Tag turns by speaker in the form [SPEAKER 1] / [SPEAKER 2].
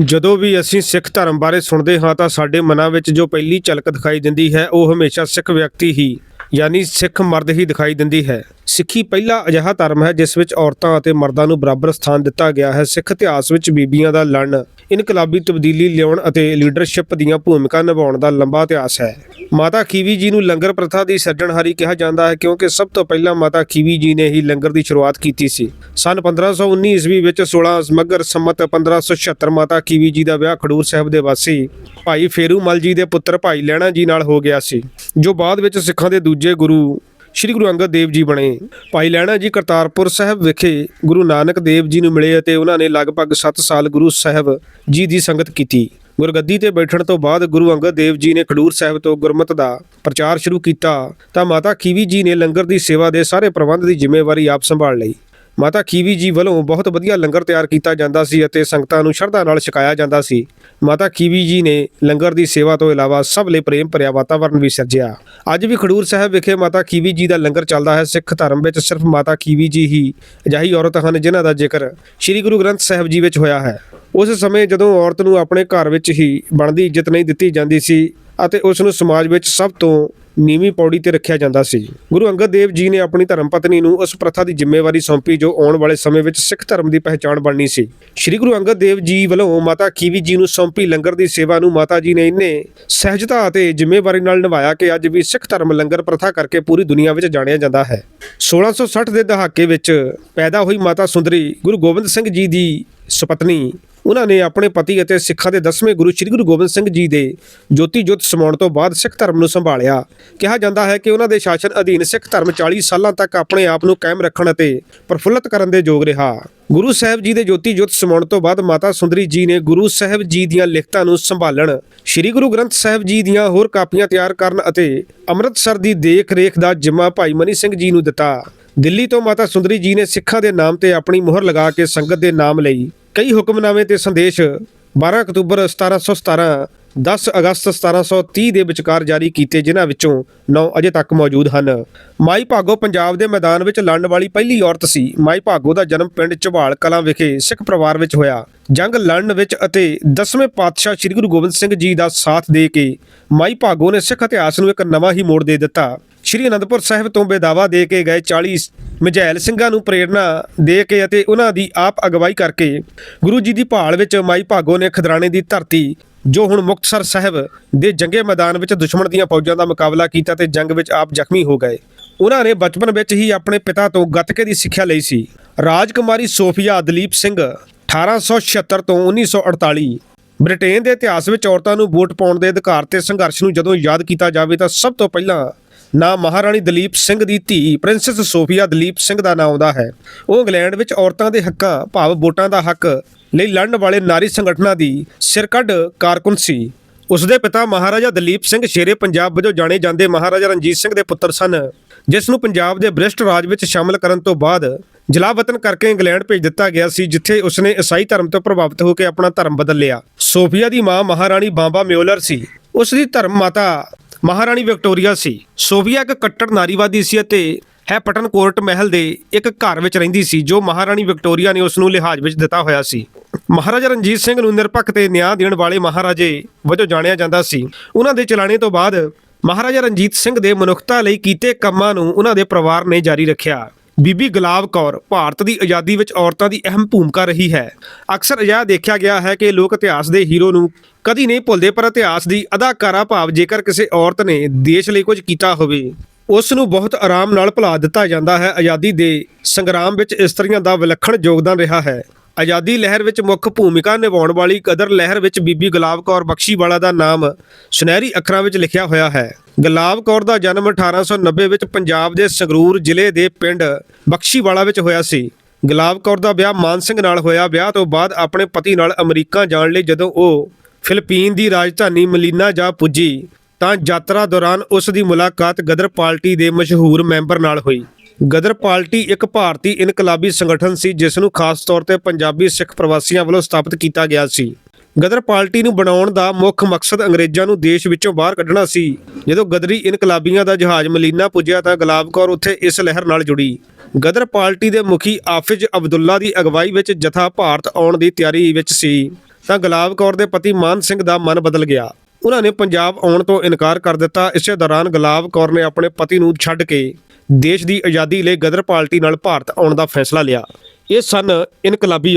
[SPEAKER 1] ਜਦੋਂ ਵੀ ਅਸੀਂ ਸਿੱਖ ਧਰਮ ਬਾਰੇ ਸੁਣਦੇ ਹਾਂ ਤਾਂ ਸਾਡੇ ਮਨਾਂ ਵਿੱਚ ਜੋ ਪਹਿਲੀ ਝਲਕ ਦਿਖਾਈ ਦਿੰਦੀ ਹੈ, ਉਹ ਹਮੇਸ਼ਾ ਸਿੱਖ ਵਿਅਕਤੀ ਹੀ ਯਾਨੀ ਸਿੱਖ ਮਰਦ ਹੀ ਦਿਖਾਈ ਦਿੰਦੀ ਹੈ। ਸਿੱਖੀ ਪਹਿਲਾ ਅਜਿਹਾ ਧਰਮ ਹੈ ਜਿਸ ਵਿੱਚ ਔਰਤਾਂ ਅਤੇ ਮਰਦਾਂ ਨੂੰ ਬਰਾਬਰ ਸਥਾਨ ਦਿੱਤਾ ਗਿਆ ਹੈ। ਸਿੱਖ ਇਤਿਹਾਸ ਵਿੱਚ ਬੀਬੀਆਂ ਦਾ ਲੜਨ, ਇਨਕਲਾਬੀ ਤਬਦੀਲੀ ਲਿਆਉਣ ਅਤੇ ਲੀਡਰਸ਼ਿਪ ਦੀਆਂ ਭੂਮਿਕਾ ਨਿਭਾਉਣ ਦਾ ਲੰਬਾ ਇਤਿਹਾਸ ਹੈ। ਮਾਤਾ ਖੀਵੀ ਜੀ ਨੂੰ ਲੰਗਰ ਪ੍ਰਥਾ ਦੀ ਸਿਰਜਣਹਾਰੀ ਕਿਹਾ ਜਾਂਦਾ ਹੈ ਕਿਉਂਕਿ ਸਭ ਤੋਂ ਪਹਿਲਾਂ ਮਾਤਾ ਖੀਵੀ ਜੀ ਨੇ ਹੀ ਲੰਗਰ ਦੀ ਸ਼ੁਰੂਆਤ ਕੀਤੀ ਸੀ। ਸਨ 1519 ਈਸਵੀ ਵਿੱਚ 16 ਮੱਘਰ ਸੰਮਤ 1576 ਮਾਤਾ ਖੀਵੀ ਜੀ ਦਾ ਵਿਆਹ ਖਡੂਰ ਸਾਹਿਬ ਦੇ ਵਾਸੀ ਭਾਈ ਫੇਰੂ ਮਲ ਜੀ ਦੇ ਪੁੱਤਰ ਭਾਈ ਲਹਿਣਾ ਜੀ ਨਾਲ ਹੋ ਗਿਆ ਸੀ, ਜੋ ਬਾਅਦ ਵਿੱਚ ਸਿੱਖਾਂ ਦੇ ਦੂਜੇ ਗੁਰੂ, ਸ਼੍ਰੀ ਗੁਰੂ ਅੰਗਦ ਦੇਵ ਜੀ ਬਣੇ। ਭਾਈ ਲਹਿਣਾ ਜੀ ਕਰਤਾਰਪੁਰ ਸਾਹਿਬ ਵਿਖੇ ਗੁਰੂ ਨਾਨਕ ਦੇਵ ਜੀ ਨੂੰ ਮਿਲੇ ਅਤੇ ਉਹਨਾਂ ਨੇ ਲਗਭਗ 7 ਸਾਲ ਗੁਰੂ ਸਾਹਿਬ ਜੀ ਦੀ ਸੰਗਤ ਕੀਤੀ। ਗੁਰਗੱਦੀ ਤੇ ਬੈਠਣ ਤੋਂ ਬਾਅਦ ਗੁਰੂ ਅੰਗਦ ਦੇਵ ਜੀ ਨੇ ਖਡੂਰ ਸਾਹਿਬ ਤੋਂ ਗੁਰਮਤ ਦਾ ਪ੍ਰਚਾਰ ਸ਼ੁਰੂ ਕੀਤਾ ਤਾਂ ਮਾਤਾ ਖੀਵੀ ਜੀ ਨੇ ਲੰਗਰ ਦੀ ਸੇਵਾ ਦੇ ਸਾਰੇ ਪ੍ਰਬੰਧ ਦੀ ਜ਼ਿੰਮੇਵਾਰੀ ਆਪ ਸੰਭਾਲ ਲਈ। ਮਾਤਾ ਖੀਵੀ ਜੀ ਵੱਲੋਂ ਬਹੁਤ ਵਧੀਆ ਲੰਗਰ ਤਿਆਰ ਕੀਤਾ ਜਾਂਦਾ ਸੀ ਅਤੇ ਸੰਗਤਾਂ ਨੂੰ ਸ਼ਰਧਾ ਨਾਲ ਛਕਾਇਆ ਜਾਂਦਾ ਸੀ। ਮਾਤਾ ਖੀਵੀ ਜੀ ਨੇ ਲੰਗਰ ਦੀ ਸੇਵਾ ਤੋਂ ਇਲਾਵਾ ਸਭ ਲਈ ਪ੍ਰੇਮ ਭਰਿਆ ਵਾਤਾਵਰਣ ਵੀ ਸਿਰਜਿਆ। ਅੱਜ ਵੀ ਖਡੂਰ ਸਾਹਿਬ ਵਿਖੇ ਮਾਤਾ ਖੀਵੀ ਜੀ ਦਾ ਲੰਗਰ ਚੱਲਦਾ ਹੈ। ਸਿੱਖ ਧਰਮ ਵਿੱਚ ਸਿਰਫ ਮਾਤਾ ਖੀਵੀ ਜੀ ਹੀ ਅਜਿਹੀ ਔਰਤ ਹਨ ਜਿਨ੍ਹਾਂ ਦਾ ਜ਼ਿਕਰ ਸ੍ਰੀ ਗੁਰੂ ਗ੍ਰੰਥ ਸਾਹਿਬ ਜੀ ਵਿੱਚ ਹੋਇਆ ਹੈ। ਉਸ ਸਮੇਂ ਜਦੋਂ ਔਰਤ ਨੂੰ ਆਪਣੇ ਘਰ ਵਿੱਚ ਹੀ ਬਣਦੀ ਇੱਜ਼ਤ ਨਹੀਂ ਦਿੱਤੀ ਜਾਂਦੀ ਸੀ ਅਤੇ ਉਸ ਨੂੰ ਸਮਾਜ ਵਿੱਚ ਸਭ ਤੋਂ ਨੀਵੀਂ ਪੌੜੀ ਤੇ ਰੱਖਿਆ ਜਾਂਦਾ ਸੀ। ਗੁਰੂ ਅੰਗਦ ਦੇਵ ਜੀ ਨੇ ਆਪਣੀ ਧਰਮ ਪਤਨੀ ਨੂੰ ਉਸ ਪ੍ਰਥਾ ਦੀ ਜ਼ਿੰਮੇਵਾਰੀ ਸੌਂਪੀ, ਜੋ ਆਉਣ ਵਾਲੇ ਸਮੇਂ ਵਿੱਚ ਸਿੱਖ ਧਰਮ ਦੀ ਪਹਿਚਾਣ ਬਣਨੀ ਸੀ। ਸ੍ਰੀ ਗੁਰੂ ਅੰਗਦ ਦੇਵ ਜੀ ਵੱਲੋਂ ਮਾਤਾ ਕੀਵੀ ਜੀ ਨੂੰ ਸੌਂਪੀ ਲੰਗਰ ਦੀ ਸੇਵਾ ਨੂੰ ਮਾਤਾ ਜੀ ਨੇ ਇੰਨੇ ਸਹਿਜਤਾ ਅਤੇ ਜ਼ਿੰਮੇਵਾਰੀ ਨਾਲ ਨਿਭਾਇਆ ਕਿ ਅੱਜ ਵੀ ਸਿੱਖ ਧਰਮ ਲੰਗਰ ਪ੍ਰਥਾ ਕਰਕੇ ਪੂਰੀ ਦੁਨੀਆ ਵਿੱਚ ਜਾਣਿਆ ਜਾਂਦਾ ਹੈ। 1660 ਦੇ ਦਹਾਕੇ ਵਿੱਚ ਪੈਦਾ ਹੋਈ ਮਾਤਾ ਸੁੰਦਰੀ ਗੁਰੂ ਗੋਬਿੰਦ ਸਿੰਘ ਜੀ ਦੀ ਸੁਪਤਨੀ, ਉਹਨਾਂ ਨੇ ਆਪਣੇ ਪਤੀ ਅਤੇ ਸਿੱਖਾਂ ਦੇ 10ਵੇਂ ਗੁਰੂ ਸ੍ਰੀ ਗੁਰੂ ਗੋਬਿੰਦ ਸਿੰਘ ਜੀ ਦੇ ਜੋਤੀ ਜੋਤ ਸਮਾਉਣ ਤੋਂ ਬਾਅਦ ਸਿੱਖ ਧਰਮ ਨੂੰ ਸੰਭਾਲਿਆ। ਕਿਹਾ ਜਾਂਦਾ ਹੈ ਕਿ ਉਹਨਾਂ ਦੇ ਸ਼ਾਸਨ ਅਧੀਨ ਸਿੱਖ ਧਰਮ 40 ਸਾਲਾਂ ਤੱਕ ਆਪਣੇ ਆਪ ਨੂੰ ਕਾਇਮ ਰੱਖਣ ਅਤੇ ਪ੍ਰਫੁੱਲਤ ਕਰਨ ਦੇ ਯੋਗ ਰਿਹਾ। ਗੁਰੂ ਸਾਹਿਬ ਜੀ ਦੇ ਜੋਤੀ ਜੋਤ ਸਮਾਉਣ ਤੋਂ ਬਾਅਦ ਮਾਤਾ ਸੁੰਦਰੀ ਜੀ ਨੇ ਗੁਰੂ ਸਾਹਿਬ ਜੀ ਦੀਆਂ ਲਿਖਤਾਂ ਨੂੰ ਸੰਭਾਲਣ, ਸ੍ਰੀ ਗੁਰੂ ਗ੍ਰੰਥ ਸਾਹਿਬ ਜੀ ਦੀਆਂ ਹੋਰ ਕਾਪੀਆਂ ਤਿਆਰ ਕਰਨ ਅਤੇ ਅੰਮ੍ਰਿਤਸਰ ਦੀ ਦੇਖ-ਰੇਖ ਦਾ ਜ਼ਿੰਮਾ ਭਾਈ ਮਨੀ ਸਿੰਘ ਜੀ ਨੂੰ ਦਿੱਤਾ। ਦਿੱਲੀ ਤੋਂ ਮਾਤਾ ਸੁੰਦਰੀ ਜੀ ਨੇ ਸਿੱਖਾਂ ਦੇ ਨਾਮ ਤੇ ਆਪਣੀ ਮੋਹਰ ਲਗਾ ਕੇ ਸੰਗਤ ਦੇ ਨਾਮ ਲਈ ਕਈ ਹੁਕਮਨਾਮੇ ਤੇ ਸੰਦੇਸ਼ 12 ਅਕਤੂਬਰ 1717 10 ਅਗਸਤ 1730 ਦੇ ਵਿਚਕਾਰ ਜਾਰੀ ਕੀਤੇ ਜਿਨ੍ਹਾਂ ਵਿੱਚੋਂ 9 ਅਜੇ ਤੱਕ ਮੌਜੂਦ ਹਨ। ਮਾਈ ਭਾਗੋ ਪੰਜਾਬ ਦੇ ਮੈਦਾਨ ਵਿੱਚ ਲੜਨ ਵਾਲੀ ਪਹਿਲੀ ਔਰਤ ਸੀ। ਮਾਈ ਭਾਗੋ ਦਾ ਜਨਮ ਪਿੰਡ ਝਬਾਲ ਕਲਾਂ ਵਿਖੇ ਸਿੱਖ ਪਰਿਵਾਰ ਵਿੱਚ ਹੋਇਆ। ਜੰਗ ਲੜਨ ਵਿੱਚ ਅਤੇ 10ਵੇਂ ਪਾਤਸ਼ਾਹ ਸ੍ਰੀ ਗੁਰੂ ਗੋਬਿੰਦ ਸਿੰਘ ਜੀ ਦਾ ਸਾਥ ਦੇ ਕੇ ਮਾਈ ਭਾਗੋ ਨੇ ਸਿੱਖ ਇਤਿਹਾਸ ਨੂੰ ਇੱਕ ਨਵਾਂ ਹੀ ਮੋੜ ਦੇ ਦਿੱਤਾ। ਸ਼੍ਰੀ ਅਨੰਦਪੁਰ ਸਾਹਿਬ ਤੋਂ ਬੇਦਾਵਾ ਦੇ ਕੇ ਗਏ 40 ਮਝੈਲ ਸਿੰਘਾਂ ਨੂੰ ਪ੍ਰੇਰਣਾ ਦੇ ਕੇ ਅਤੇ ਉਹਨਾਂ ਦੀ ਆਪ ਅਗਵਾਈ ਕਰਕੇ ਗੁਰੂ ਜੀ ਦੀ ਭਾਲ ਵਿੱਚ ਮਾਈ ਭਾਗੋ ਨੇ ਖਦਰਾਣੇ ਦੀ ਧਰਤੀ, ਜੋ ਹੁਣ ਮੁਕਤਸਰ ਸਾਹਿਬ ਦੇ ਜੰਗੇ ਮੈਦਾਨ ਵਿੱਚ ਦੁਸ਼ਮਣ ਦੀਆਂ ਫੌਜਾਂ ਦਾ ਮੁਕਾਬਲਾ ਕੀਤਾ ਤੇ ਜੰਗ ਵਿੱਚ ਆਪ ਜ਼ਖਮੀ ਹੋ ਗਏ। ਉਹਨਾਂ ਨੇ ਬਚਪਨ ਵਿੱਚ ਹੀ ਆਪਣੇ ਪਿਤਾ ਤੋਂ ਗੱਤਕੇ ਦੀ ਸਿੱਖਿਆ ਲਈ ਸੀ। ਰਾਜਕੁਮਾਰੀ ਸੋਫੀਆ ਦਲੀਪ ਸਿੰਘ 1876 ਤੋਂ 1948 ਬ੍ਰਿਟੇਨ ਦੇ ਇਤਿਹਾਸ ਵਿੱਚ ਔਰਤਾਂ ਨੂੰ ਵੋਟ ਪਾਉਣ ਦੇ ਅਧਿਕਾਰ ਤੇ ਸੰਘਰਸ਼ ਨੂੰ ਜਦੋਂ ਯਾਦ ਕੀਤਾ ਜਾਵੇ ਤਾਂ ਸਭ ਤੋਂ ਪਹਿਲਾਂ ਨਾਂ ਮਹਾਰਾਣੀ ਦਲੀਪ ਸਿੰਘ ਦੀ ਧੀ, ਪ੍ਰਿੰਸੈਸ ਸੋਫੀਆ ਦਲੀਪ ਸਿੰਘ ਦਾ ਨਾਂ ਆਉਂਦਾ ਹੈ। ਉਹ ਇੰਗਲੈਂਡ ਵਿੱਚ ਔਰਤਾਂ ਦੇ ਹੱਕਾਂ, ਭਾਵ ਵੋਟਾਂ ਦਾ ਹੱਕ ਲਈ ਲੜਨ ਵਾਲੇ ਨਾਰੀ ਸੰਗਠਨਾਂ ਦੀ ਸਿਰਕੱਢ ਕਾਰਕੁਨ ਸੀ। ਉਸ ਦੇ ਪਿਤਾ ਮਹਾਰਾਜਾ ਦਲੀਪ ਸਿੰਘ ਸ਼ੇਰੇ ਪੰਜਾਬ ਵਜੋਂ ਜਾਣੇ ਜਾਂਦੇ ਮਹਾਰਾਜਾ ਰਣਜੀਤ ਸਿੰਘ ਦੇ ਪੁੱਤਰ ਸਨ, ਜਿਸ ਨੂੰ ਪੰਜਾਬ ਦੇ ਬ੍ਰਿਸ਼ਟ ਰਾਜ ਵਿੱਚ ਸ਼ਾਮਲ ਕਰਨ ਤੋਂ ਬਾਅਦ ਜਲਾ ਵਤਨ ਕਰਕੇ ਇੰਗਲੈਂਡ ਭੇਜ ਦਿੱਤਾ ਗਿਆ ਸੀ, ਜਿੱਥੇ ਉਸਨੇ ਈਸਾਈ ਧਰਮ ਤੋਂ ਪ੍ਰਭਾਵਿਤ ਹੋ ਕੇ ਆਪਣਾ ਧਰਮ ਬਦਲ ਲਿਆ। ਸੋਫੀਆ ਦੀ ਮਾਂ ਮਹਾਰਾਣੀ ਬਾਂਬਾ ਮਿਓਲਰ ਸੀ। ਉਸ ਦੀ ਧਰਮ ਮਾਤਾ ਮਹਾਰਾਣੀ ਵਿਕਟੋਰੀਆ ਸੀ। ਸੋਵੀਆ ਇੱਕ ਕੱਟੜ ਨਾਰੀਵਾਦੀ ਸੀ ਅਤੇ ਹੈ ਪਟਨਕੋਟ ਮਹਿਲ ਦੇ ਇੱਕ ਘਰ ਵਿੱਚ ਰਹਿੰਦੀ ਸੀ, ਜੋ ਮਹਾਰਾਣੀ ਵਿਕਟੋਰੀਆ ਨੇ ਉਸ ਨੂੰ ਲਿਹਾਜ਼ ਵਿੱਚ ਦਿੱਤਾ ਹੋਇਆ ਸੀ। ਮਹਾਰਾਜਾ ਰਣਜੀਤ ਸਿੰਘ ਨੂੰ ਨਿਰਪੱਖ ਤੇ ਨਿਆਂ ਦੇਣ ਵਾਲੇ ਮਹਾਰਾਜੇ ਵਜੋਂ ਜਾਣਿਆ ਜਾਂਦਾ ਸੀ। ਉਹਨਾਂ ਦੇ ਚਲਾਣੇ ਤੋਂ ਬਾਅਦ ਮਹਾਰਾਜਾ ਰਣਜੀਤ ਸਿੰਘ ਦੇ ਮਨੁੱਖਤਾ ਲਈ ਕੀਤੇ ਕੰਮਾਂ ਨੂੰ ਉਹਨਾਂ ਦੇ ਪਰਿਵਾਰ ਨੇ ਜਾਰੀ ਰੱਖਿਆ। ਬੀਬੀ ਗੁਲਾਬ ਕੌਰ ਭਾਰਤ ਦੀ ਆਜ਼ਾਦੀ ਵਿੱਚ ਔਰਤਾਂ ਦੀ ਅਹਿਮ ਭੂਮਿਕਾ ਰਹੀ ਹੈ। ਅਕਸਰ ਅਜਿਹਾ ਦੇਖਿਆ ਗਿਆ ਹੈ ਕਿ ਲੋਕ ਇਤਿਹਾਸ ਦੇ ਹੀਰੋ ਨੂੰ ਕਦੀ ਨਹੀਂ ਭੁੱਲਦੇ, ਪਰ ਇਤਿਹਾਸ ਦੀ ਅਦਾਕਾਰਾ ਭਾਵ ਜੇਕਰ ਕਿਸੇ ਔਰਤ ਨੇ ਦੇਸ਼ ਲਈ ਕੁਝ ਕੀਤਾ ਹੋਵੇ, ਉਸ ਨੂੰ ਬਹੁਤ ਆਰਾਮ ਨਾਲ ਭੁਲਾ ਦਿੱਤਾ ਜਾਂਦਾ ਹੈ। ਆਜ਼ਾਦੀ ਦੇ ਸੰਗਰਾਮ ਵਿੱਚ ਇਸਤਰੀਆਂ ਦਾ ਵਿਲੱਖਣ ਯੋਗਦਾਨ ਰਿਹਾ ਹੈ। ਆਜ਼ਾਦੀ ਲਹਿਰ ਵਿੱਚ ਮੁੱਖ ਭੂਮਿਕਾ ਨਿਭਾਉਣ ਵਾਲੀ ਕਦਰ ਲਹਿਰ ਵਿੱਚ ਬੀਬੀ ਗੁਲਾਬ ਕੌਰ ਬਖਸ਼ੀਵਾਲਾ ਦਾ ਨਾਮ ਸੁਨਹਿਰੀ ਅੱਖਰਾਂ ਵਿੱਚ ਲਿਖਿਆ ਹੋਇਆ ਹੈ। ਗੁਲਾਬ ਕੌਰ ਦਾ ਜਨਮ 1890 ਵਿੱਚ ਪੰਜਾਬ ਦੇ ਸੰਗਰੂਰ ਜ਼ਿਲ੍ਹੇ ਦੇ ਪਿੰਡ ਬਖਸ਼ੀਵਾਲਾ ਵਿੱਚ ਹੋਇਆ ਸੀ। ਗੁਲਾਬ ਕੌਰ ਦਾ ਵਿਆਹ ਮਾਨ ਸਿੰਘ ਨਾਲ ਹੋਇਆ। ਵਿਆਹ ਤੋਂ ਬਾਅਦ ਆਪਣੇ ਪਤੀ ਨਾਲ ਅਮਰੀਕਾ ਜਾਣ ਲਈ ਜਦੋਂ ਉਹ ਫਿਲੀਪੀਨ ਦੀ ਰਾਜਧਾਨੀ ਮਲੀਨਾ ਜਾ ਪੁੱਜੀ, ਤਾਂ ਯਾਤਰਾ ਦੌਰਾਨ ਉਸ ਦੀ ਮੁਲਾਕਾਤ ਗਦਰ ਪਾਰਟੀ ਦੇ ਮਸ਼ਹੂਰ ਮੈਂਬਰ ਨਾਲ ਹੋਈ। ਗਦਰ ਪਾਰਟੀ ਇੱਕ ਭਾਰਤੀ ਇਨਕਲਾਬੀ ਸੰਗਠਨ ਸੀ, ਜਿਸ ਨੂੰ ਖਾਸ ਤੌਰ ਤੇ ਪੰਜਾਬੀ ਸਿੱਖ ਪ੍ਰਵਾਸੀਆਂ ਵੱਲੋਂ ਸਥਾਪਿਤ ਕੀਤਾ ਗਿਆ ਸੀ। ਗਦਰ ਪਾਰਟੀ ਨੂੰ ਬਣਾਉਣ ਦਾ ਮੁੱਖ ਮਕਸਦ ਅੰਗਰੇਜ਼ਾਂ ਨੂੰ ਦੇਸ਼ ਵਿੱਚੋਂ ਬਾਹਰ ਕੱਢਣਾ ਸੀ। ਜਦੋਂ ਗਦਰੀ ਇਨਕਲਾਬੀਆਂ ਦਾ ਜਹਾਜ਼ ਮਲੀਨਾ ਪੁੱਜਿਆ ਤਾਂ ਗੁਲਾਬ ਕੌਰ ਉੱਥੇ ਇਸ ਲਹਿਰ ਨਾਲ ਜੁੜੀ। ਗਦਰ ਪਾਰਟੀ ਦੇ ਮੁਖੀ ਆਫਿਜ਼ ਅਬਦੁੱਲਾ ਦੀ ਅਗਵਾਈ ਵਿੱਚ ਜਥਾ ਭਾਰਤ ਆਉਣ ਦੀ ਤਿਆਰੀ ਵਿੱਚ ਸੀ। ਤਾਂ ਗੁਲਾਬ ਕੌਰ ਦੇ ਪਤੀ ਮਾਨ ਸਿੰਘ ਦਾ ਮਨ ਬਦਲ ਗਿਆ। ਉਹਨਾਂ ਨੇ ਪੰਜਾਬ ਆਉਣ ਤੋਂ ਇਨਕਾਰ ਕਰ ਦਿੱਤਾ। ਇਸੇ ਦੌਰਾਨ ਗੁਲਾਬ ਕੌਰ ਨੇ ਆਪਣੇ ਪਤੀ ਨੂੰ ਛੱਡ ਕੇ ਦੇਸ਼ ਦੀ ਆਜ਼ਾਦੀ ਲਈ ਗਦਰ ਪਾਰਟੀ ਨਾਲ ਭਾਰਤ ਆਉਣ ਦਾ ਫੈਸਲਾ ਲਿਆ। ਇਹ ਸਨ ਇਨਕਲਾਬੀ